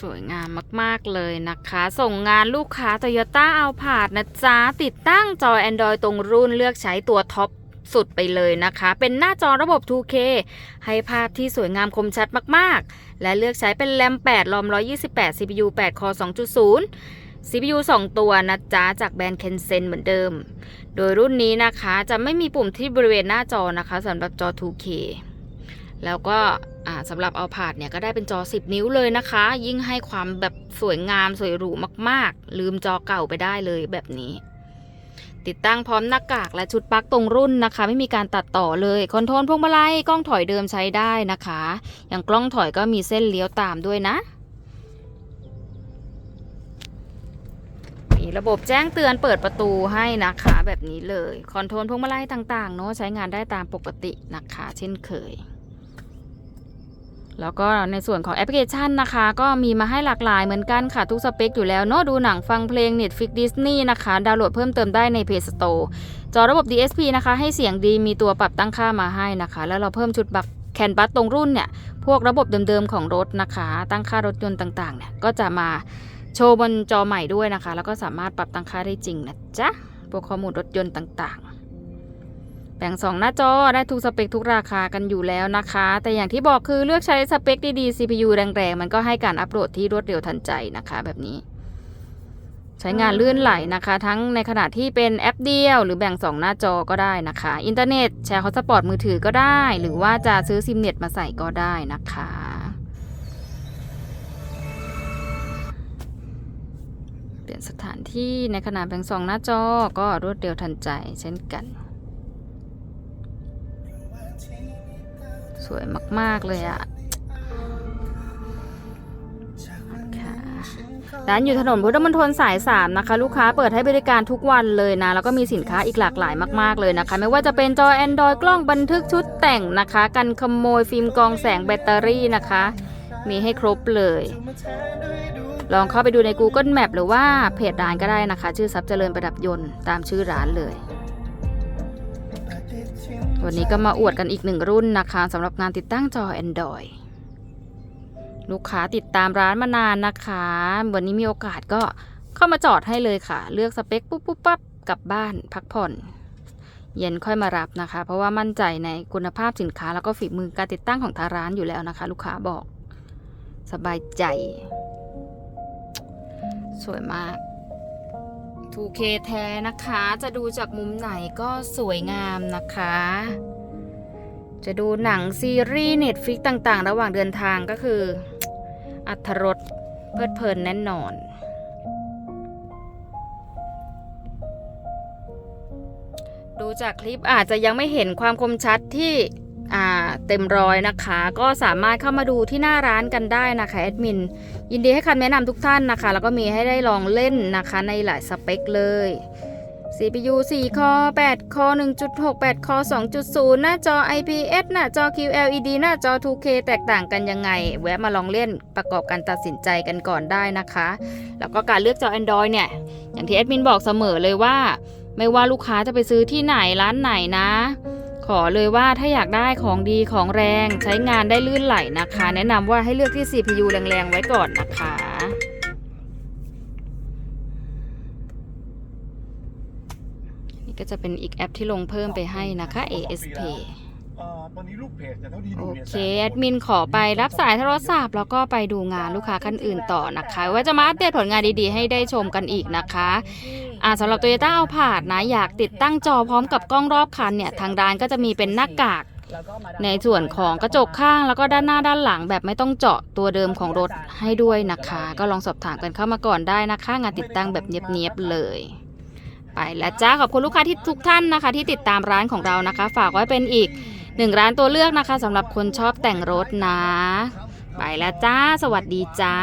สวยงามมาก ๆ เลยนะคะ ส่งงานลูกค้า Toyota a l p a r d นะจ๊ะ ติดตั้งจอ Android ตรงรุ่นเลือกใช้ตัวท็อปสุดไปเลยนะคะ เป็นหน้าจอระบบ 2K ให้ภาพที่สวยงามคมชัดมาก ๆ และเลือกใช้เป็นแรม8รอม 128 CPU 8 Core 2.0 CPU 2 ตัวนะจ๊ะ จากแบรนด์ Kensen เหมือนเดิม โดยรุ่นนี้นะคะจะไม่มีปุ่มที่บริเวณหน้าจอนะคะสำหรับจอ 2K แล้วก็สำหรับเอาผาดเนี่ยก็ได้เป็นจอ 10 นิ้วเลยนะคะ ยิ่งให้ความแบบสวยงามสวยหรูมากๆ ลืมจอเก่าไปได้เลยแบบนี้ ติดตั้งพร้อมหน้ากากและชุดปลั๊กตรงรุ่นนะคะ ไม่มีการตัดต่อเลยคอนโทรลพวงมาลัยกล้องถอยเดิมใช้ได้นะคะ อย่างกล้องถอยก็มีเส้นเลี้ยวตามด้วยนะมีระบบแจ้งเตือนเปิดประตูให้นะคะแบบนี้เลย คอนโทรลพวงมาลัยต่างๆเนาะใช้งานได้ตามปกตินะคะ เช่นเคย แล้วก็ในส่วนของแอปพลิเคชันนะคะ ก็มีมาให้หลากหลายเหมือนกันค่ะ ทุกสเปคอยู่แล้วเนาะดูหนังฟังเพลง Netflix Disney นะคะ ดาวน์โหลดเพิ่มเติมได้ใน Play Store จอระบบ DSP นะคะ ให้เสียงดีมีตัวปรับตั้งค่ามาให้นะคะ แล้วเราเพิ่มชุดบักแคนบัสตรงรุ่นเนี่ย พวกระบบเดิมๆของรถนะคะ ตั้งค่ารถยนต์ต่างๆเนี่ยก็จะมาโชว์บนจอใหม่ด้วยนะคะ แล้วก็สามารถปรับตั้งค่าได้จริงนะจ๊ะพวกข้อมูลรถยนต์ต่างๆ แบ่งสองหน้าจอได้ทุกสเปคทุกราคากันอยู่แล้วนะคะ แต่อย่างที่บอกคือเลือกใช้สเปคดีๆ CPU แรงๆ มันก็ให้การอัปโหลดที่รวดเร็วทันใจนะคะ แบบนี้ ใช้งานลื่นไหลนะคะ ทั้งในขณะที่เป็นแอปเดียว หรือแบ่งสองหน้าจอก็ได้นะคะ อินเทอร์เน็ตแชร์ฮอตสปอตมือถือก็ได้ หรือว่าจะซื้อซิมเน็ตมาใส่ก็ได้นะคะเปลี่ยนสถานที่ในขณะแบ่งสองหน้าจอก็รวดเร็วทันใจเช่นกัน วยมาก ๆ เลยอะค่ะร้านอยู่ถนนพุทธมณฑลสาย 3 นะคะ ลูกค้าเปิดให้บริการทุกวันเลยนะ แล้วก็มีสินค้าอีกหลากหลายมาก ๆ เลยนะคะ ไม่ว่าจะเป็นจอ Android กล้องบันทึกชุดแต่งนะคะ กันขโมยฟิล์มกรองแสงแบตเตอรี่นะคะ มีให้ครบเลย ลองเข้าไปดูใน Google Map หรือว่าเพจร้านก็ได้นะคะ ชื่อทรัพย์เจริญประดับยนต์ตามชื่อร้านเลย วันนี้ก็มาอวดกันอีกหนึ่งรุ่นนะคะสำหรับงานติดตั้งจอ Android ลูกค้าติดตามร้านมานานนะคะ วันนี้มีโอกาสก็เข้ามาจอดให้เลยค่ะ เลือกสเปคปุ๊บปุ๊บปั๊บกลับบ้านพักผ่อน เย็นค่อยมารับนะคะ เพราะว่ามั่นใจในคุณภาพสินค้าแล้วก็ฝีมือการติดตั้งของทางร้านอยู่แล้วนะคะ ลูกค้าบอก สบายใจ สวยมาก 2K แท้นะคะ จะดูจากมุมไหนก็สวยงามนะคะ จะดูหนังซีรีส์เน็ตฟิกต่างๆ ระหว่างเดินทางก็คือ อัธรสเพลิดเพลินแน่นอน ดูจากคลิปอาจจะยังไม่เห็นความคมชัดที่ เต็มร้อยนะคะ ก็สามารถเข้ามาดูที่หน้าร้านกันได้นะคะแอดมินยินดีให้คำแนะนำทุกท่านนะคะ แล้วก็มีให้ได้ลองเล่นนะคะในหลายสเปคเลย CPU 4 คอ 8 คอ 1.6 8 คอ 2.0 หน้าจอ IPS หน้าจอ QLED หน้าจอ 2K แตกต่างกันยังไง แวะมาลองเล่นประกอบการตัดสินใจกันก่อนได้นะคะ แล้วก็การเลือกจอ Android เนี่ย อย่างที่แอดมินบอกเสมอเลยว่า ไม่ว่าลูกค้าจะไปซื้อที่ไหนร้านไหนนะ ขอเลยว่าถ้าอยากได้ของดีของแรงใช้งานได้ลื่นไหลนะคะ แนะนำว่าให้เลือกที่ CPU แรงๆไว้ก่อนนะคะนี่ก็จะเป็นอีกแอปที่ลงเพิ่มไปให้นะคะ ASP เอ่อตอนนี้ลูกเพจเนี่ยเท่าที่โอดูเนี่ยเคแอดมินขอไปรับสายโทรศัพท์แล้วก็ไปดูงานลูกค้าคันอื่นต่อนะคะ ว่าจะมาอัปเดตผลงานดีๆ ให้ได้ชมกันอีกนะคะอ่าสำหรับ Toyota a l p a r d นะอยากติดตั้งจอพร้อมกับกล้องรอบคันเนี่ยทางร้านก็จะมีเป็นหน้ากาก ในส่วนของกระจกข้างแล้วก็ด้านหน้าด้านหลังแบบไม่ต้องเจาะตัวเดิมของรถให้ด้วยนะคะ ก็ลองสอบถามกันเข้ามาก่อนได้นะคะ งานติดตั้งแบบเนียบๆเลย ไปแล้วจ้าขอบคุณลูกค้าที่ทุกท่านนะคะ ที่ติดตามร้านของเรานะคะ ฝากไว้เป็นอีก หนึ่งร้านตัวเลือกนะคะสำหรับคนชอบแต่งรถนะ ไปแล้วจ้า สวัสดีจ้า